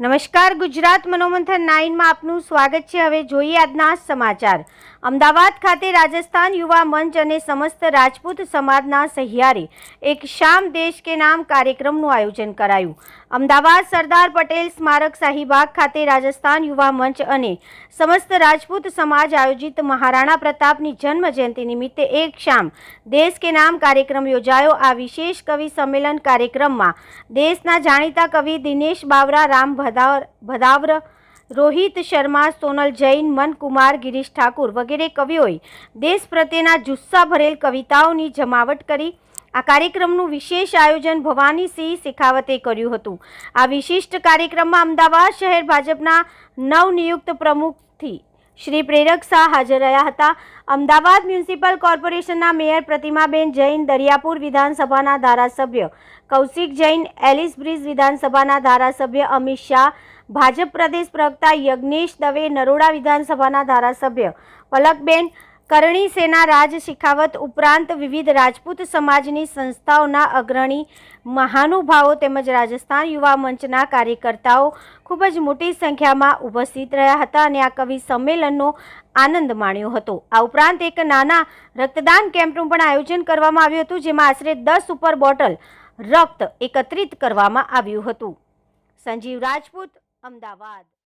નમસ્કાર, ગુજરાત મનોમંથન નાઇનમાં આપનું સ્વાગત છે. હવે જોઈએ આજના સમાચાર. અમદાવાદ ખાતે રાજસ્થાન યુવા મંચ અને સમસ્ત રાજપૂત સમાજના સહિયારે, એક શામ દેશ કે નામ કાર્યક્રમનું આયોજન કરાયું. અમદાવાદ સરદાર પટેલ સ્મારક શાહીબાગ ખાતે રાજસ્થાન યુવા મંચ અને સમસ્ત રાજપૂત સમાજ આયોજિત મહારાણા પ્રતાપની જન્મ જયંતિ નિમિત્તે એક શામ દેશ કે નામ કાર્યક્રમ યોજાયો. આ વિશેષ કવિ સંમેલન કાર્યક્રમમાં દેશના જાણીતા કવિ દિનેશ બાવરા રામ ભદાવર ભદાવ્ર, રોહિત શર્મા, સોનલ જૈન, મનકુમાર, ગિરીશ ઠાકુર વગેરે કવિઓએ દેશ પ્રત્યેના જુસ્સા ભરેલ કવિતાઓની જમાવટ કરી. આ કાર્યક્રમનું વિશેષ આયોજન ભવાનીસિંહ શેખાવતે કર્યું હતું. આ વિશિષ્ટ કાર્યક્રમમાં અમદાવાદ શહેર ભાજપના નવનિયુક્ત પ્રમુખથી શ્રી પ્રેરક શાહ હાજર રહ્યા હતા. અમદાવાદ મ્યુનિસિપલ કોર્પોરેશનના મેયર પ્રતિમાબેન જૈન દરિયાપુર વિધાનસભાના ધારાસભ્ય, કૌશિક જૈન એલિસ બ્રિજ વિધાનસભાના ધારાસભ્ય અમિત શાહ, ભાજપ પ્રદેશ પ્રવક્તા યજ્ઞેશ દવે નરોડા વિધાનસભાના ધારાસભ્ય પલકબેન કરણી સેના રાજ શિખાવત ઉપરાંત વિવિધ રાજપૂત સમાજની સંસ્થાઓના અગ્રણી, મહાનુભાવો તેમજ રાજસ્થાન યુવા મંચના કાર્યકર્તાઓ ખૂબ જ મોટી સંખ્યામાં ઉપસ્થિત રહ્યા હતા અને આ કવિ સંમેલનનો આનંદ માણ્યો હતો. આ ઉપરાંત એક નાના રક્તદાન કેમ્પનું પણ આયોજન કરવામાં આવ્યું હતું, જેમાં આશરે દસ ઉપર બોટલ રક્ત એકત્રિત કરવામાં આવ્યું હતું. સંજીવ રાજપૂત, અમદાવાદ.